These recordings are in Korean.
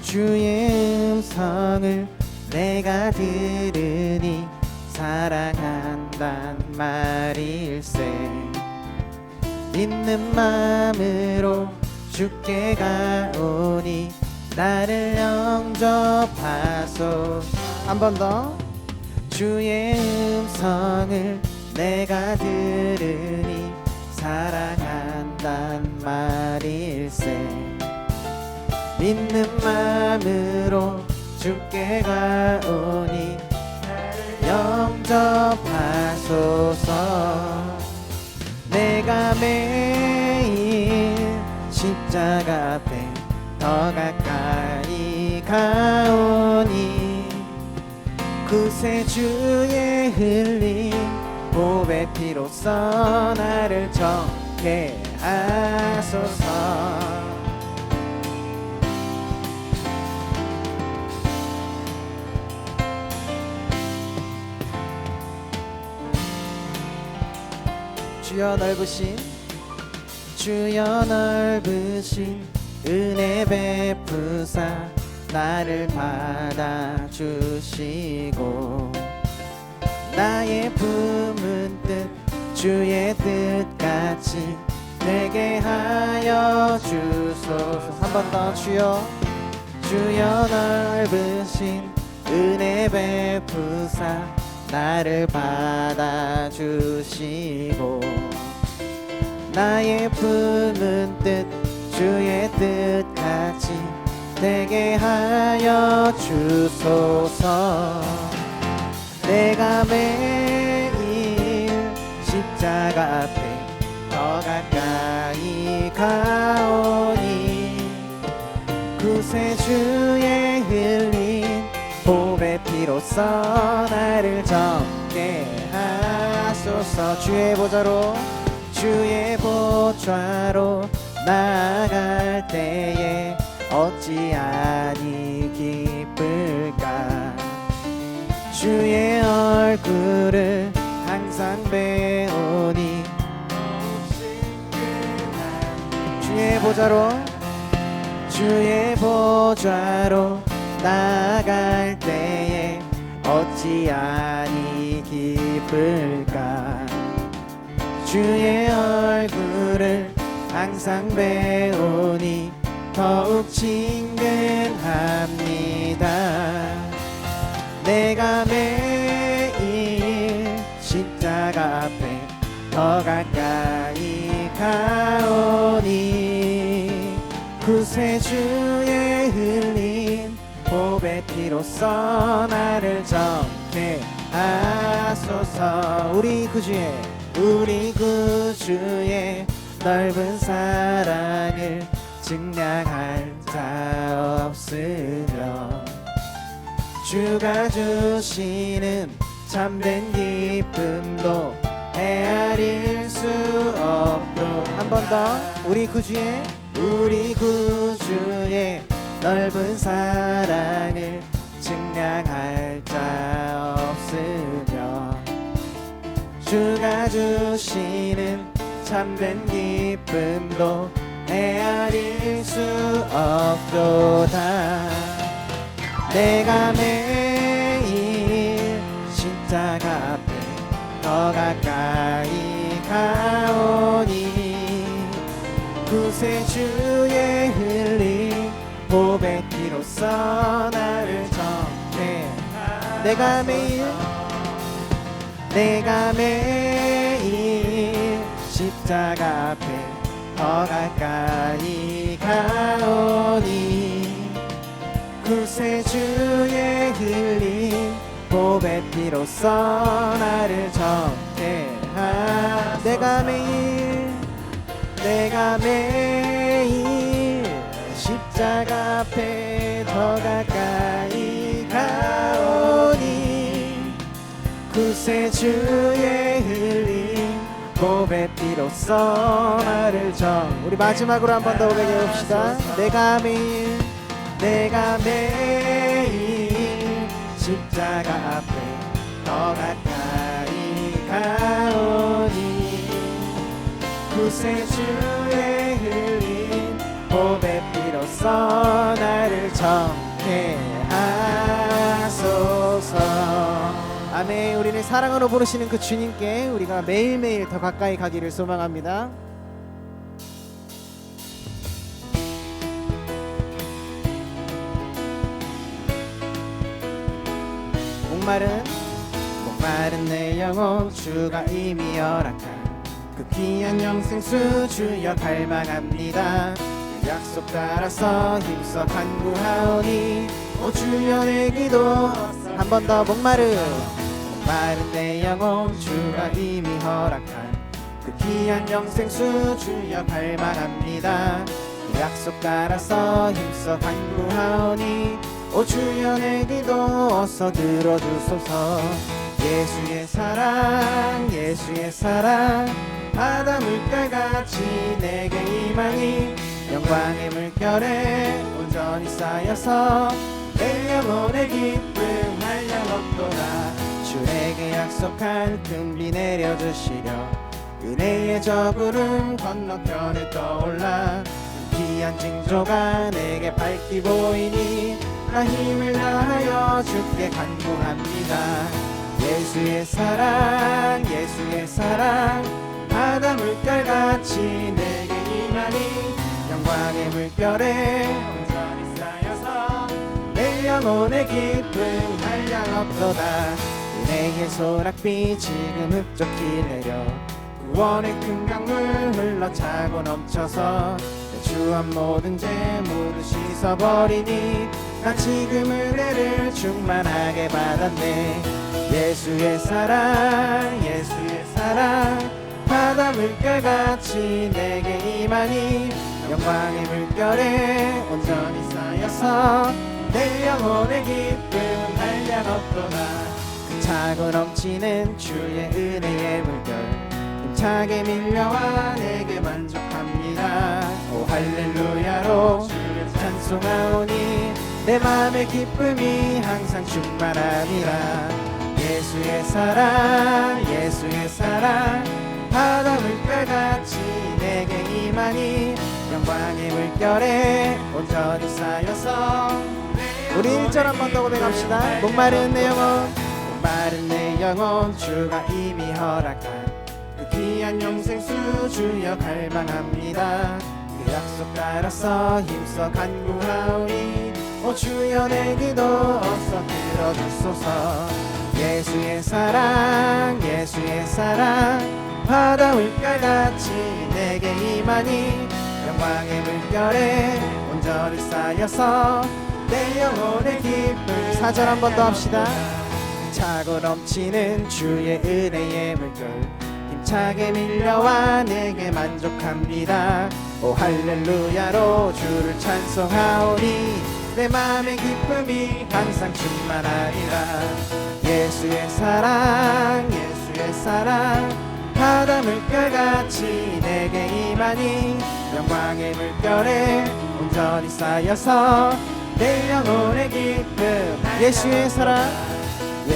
주의 음성을 내가 들으니 사랑한단 말일세. 믿는 마음으로 주께 가오니 나를 영접하소. 한 번 더. 주의 음성을 내가 들으니 사랑한단 말일세 믿는 마음으로 주께 가오니 영접하소서. 내가 매일 십자가 앞에 더 가까이 가오니 그새 주의 흘린 보배 피로써 나를 정케 하소서 주여 넓으신 주여 넓으신 은혜 베푸사 나를 받아주시고 나의 품은 뜻 주의 뜻같이 내게 하여 주소서. 한 번 더 주여. 주여 넓으신 은혜 베푸사 나를 받아주시고 나의 품은 뜻 주의 뜻같이 되게 하여 주소서. 내가 매일 십자가 앞에 더 가까이 가오니 그새 주의 흘린 보배 피로써 나를 주의 보좌로 주의 보좌로 나아갈 때에 어찌하니 기쁠까? 주의 얼굴을 항상 배우니 주의 보좌로 주의 보좌로 나갈 때에 어찌하니 기쁠까 주의 얼굴을 항상 배우니 더욱 친근합니다. 내가 매일 십자가 앞에 더 가까이 가오니 그새 주의 흘린 보배 피로써 나를 정케 하소서. 우리 구주의 우리 구주의 넓은 사랑을 증량할 자 없으며 주가 주시는 참된 기쁨도 헤아릴 수 없도 한번 더 우리 구주의 우리 구주의 넓은 사랑을 증량할 자 없으며 주가 주시는 참된 기쁨도 헤아릴 수 없도다. 내가 매일 십자가 앞에 더 가까이 가오니 그새 주의 흘린 보배 피로써 나를 정해 내가 매일 내가 매일 십자가 앞에 더 가까이 가오니 그새 주의 흘린 보배 피로써 나를 정케하 내가 매일 내가 매일 십자가 앞에 그새 주의 흘린 보배 피로써 나를 정 우리 마지막으로 한 번 더 고백해 봅시다. 내가 매일 내가 매일 십자가 앞에 더 가까이 가오니 그새 주의 흘린 보배 피로써 나를 정케 아멘 우리는 사랑으로 부르시는 그 주님께 우리가 매일매일 더 가까이 가기를 소망합니다. 목마른 목마른 내 영혼 주가 이미 허락한 그 귀한 영생수 주여 갈망합니다. 그 약속 따라서 힘써 간구하오니 오 주여 내 기도. 한 번 더 목마른 목 마른 내 영혼 주가 이미 허락한 그 귀한 영생수 주여 갈망합니다. 그 약속 따라서 힘써 간구하오니 오 주여 내 기도 어서 들어주소서. 예수의 사랑 예수의 사랑 바다 물결같이 내게 임하니 영광의 물결에 온전히 쌓여서 내 영혼의 기쁨 약속한 큰비 내려주시려 은혜의 저 구름 건너편에 떠올라. 귀한 징조가 내게 밝히 보이니 나 힘을 다하여 주께 간구합니다. 예수의 사랑 예수의 사랑. 바다 물결같이 내게 임하니 영광의 물결에 온전히 쌓여서 내 영혼의 기쁨 한량 없도다 은혜의 소락비 지금 흡족히 내려. 구원의 큰 강물 흘러 차고 넘쳐서 내 주한 모든 죄 모두 씻어버리니 나 지금 은혜를 충만하게 받았네. 예수의 사랑 예수의 사랑. 바다 물결같이 내게 임하니 영광의 물결에 온전히 쌓여서 내 영혼의 기쁨 한량 없도다 그 차고 넘치는 주의 은혜의 물결. 힘차게 밀려와 내게 만족합니다. 오 할렐루야로. 주를 찬송하오니 내 맘의 기쁨이 항상 충만합니다. 예수의 사랑 예수의 사랑. 바다 물결같이 내게 임하니 영광의 물결에 온전히 쌓여서 우리 1절 한 번 더 고백합시다. 목마른 내 영혼. 목 마른 내 영혼 주가 이미 허락한 그 귀한 영생수 주여 갈망합니다. 그 약속 따라서 힘써 간구하오니 오 주여 내 기도 어서 들어주소서. 예수의 사랑 예수의 사랑 바다 물결같이 내게 임하니 영광의 물결에 온전히 쌓여서 내 영혼의 기쁨 사절 한 번 더 합시다 차고 넘치는 주의 은혜의 물결. 힘차게 밀려와 내게 만족합니다. 오 할렐루야로 주를 찬송하오니 내 맘의 기쁨이 항상 충만하리라. 예수의 사랑 예수의 사랑. 바다 물결같이 내게 임하니 영광의 물결에 온전히 쌓여서 내 영혼의 기쁨. 예수의 사랑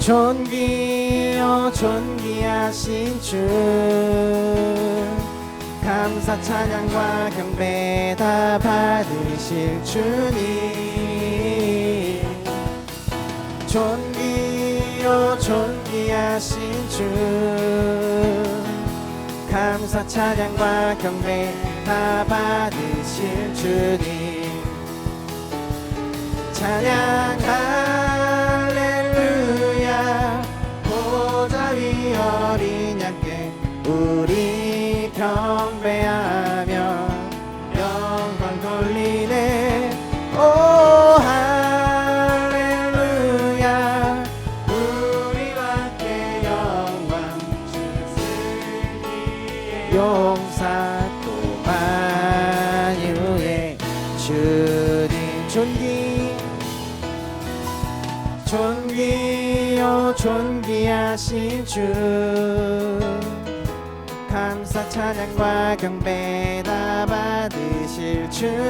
존귀요 존귀하신 주. 감사 찬양과 경배 다 받으실 주님. 존귀요 존귀하신 주. 감사 찬양과 경배 다 받으실 주님. 찬양 할 경배 다 받으실 주님.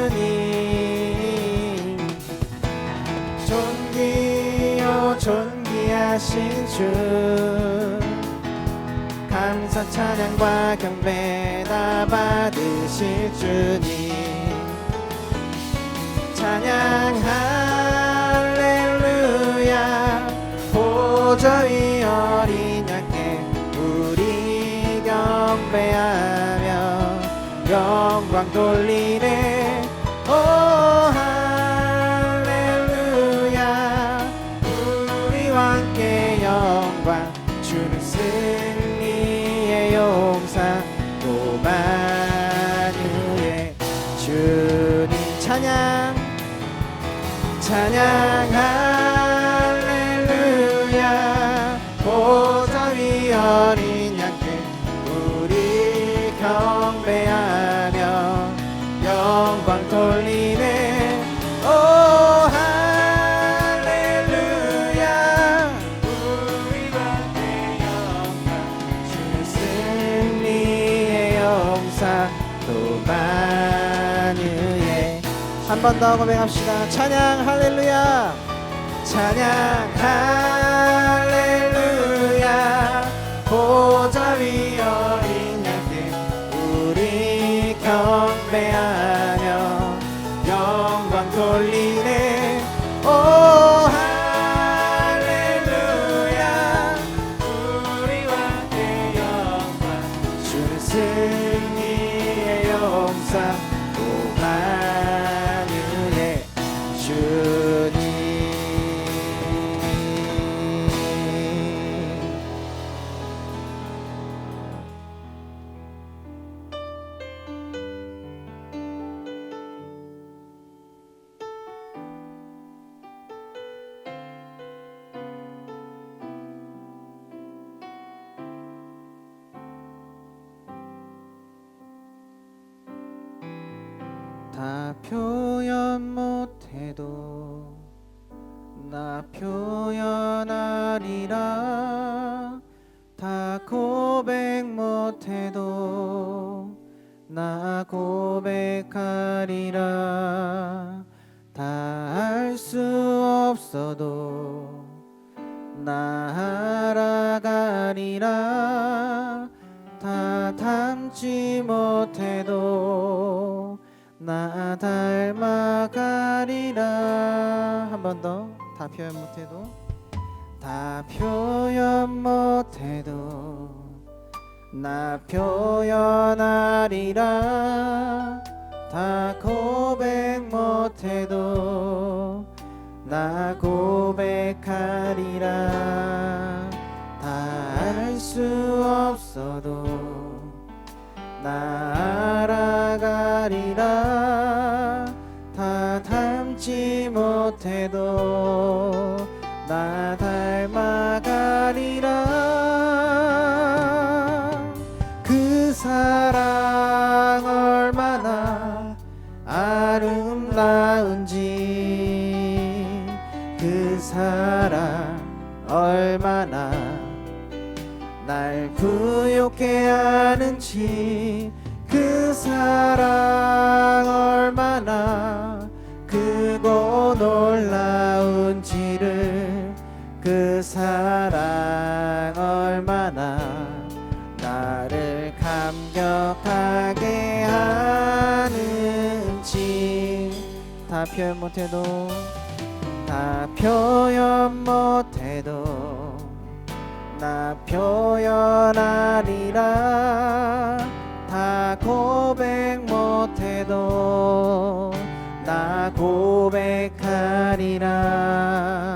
존귀요 존귀하신 주. 감사 찬양과 경배 다 받으실 주님. 찬양 할렐루야. 위 어린 양께 우리 경배하며 영광 돌리네. 오 할렐루야. 우리와 함께 영광 주는 승리의 용사 또 만유의 주님 찬양 찬양 또 만유의 한번 더 고백합시다. 찬양 할렐루야. 찬양 할렐루야. 보좌 위 어린 양께 우리 경배하며 영광 돌리네. 오 할렐루야. 우리와 함께 영광 주는 용 다 표현 못해도 나 표현하리라 다 고백 못해도 나 고백하리라. 다 알 수 없어도 나 알아가리라. 다 닮지 못해도 나 닮아가리라. 한 번 더. 다 표현 못해도. 다 표현 못해도. 나 표현하리라. 다 고백 못해도. 나 고백하리라. 다 알 수 없어도. 나 알아가리라 다 닮지 못해도 나 닮아가리라. 그 사랑 얼마나 아름다운지. 그 사랑 얼마나 날 부욕해 하는지. 그 사랑 놀라운 지를 그 사랑 얼마나 나를 감격하게 하는지. 다 표현 못해도 다 표현 못해도 나 표현하리라 다 고백 못해도 나 고백 하리라 다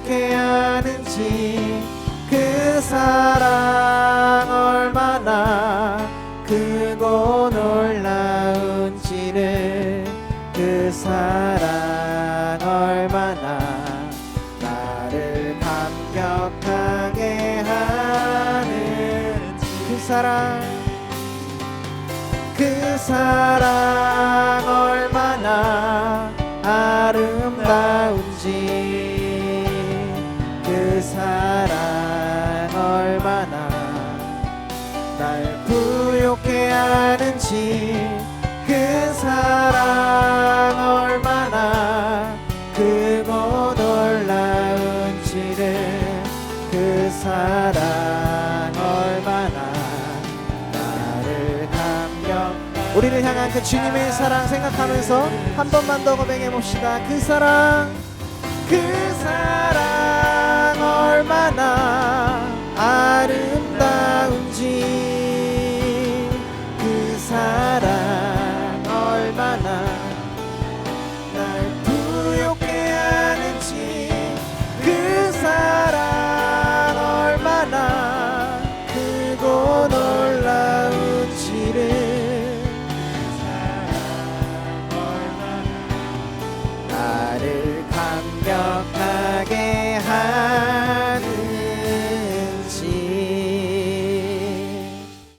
어떻게 하는지 그 사랑. 날 부욕해 하는지 그 사랑 얼마나 크고 놀라운지를 그 사랑 얼마나 나를 감격. 우리를 향한 그 주님의 사랑 생각하면서 한 번만 더 고백해 봅시다. 그 사랑 그 사랑 얼마나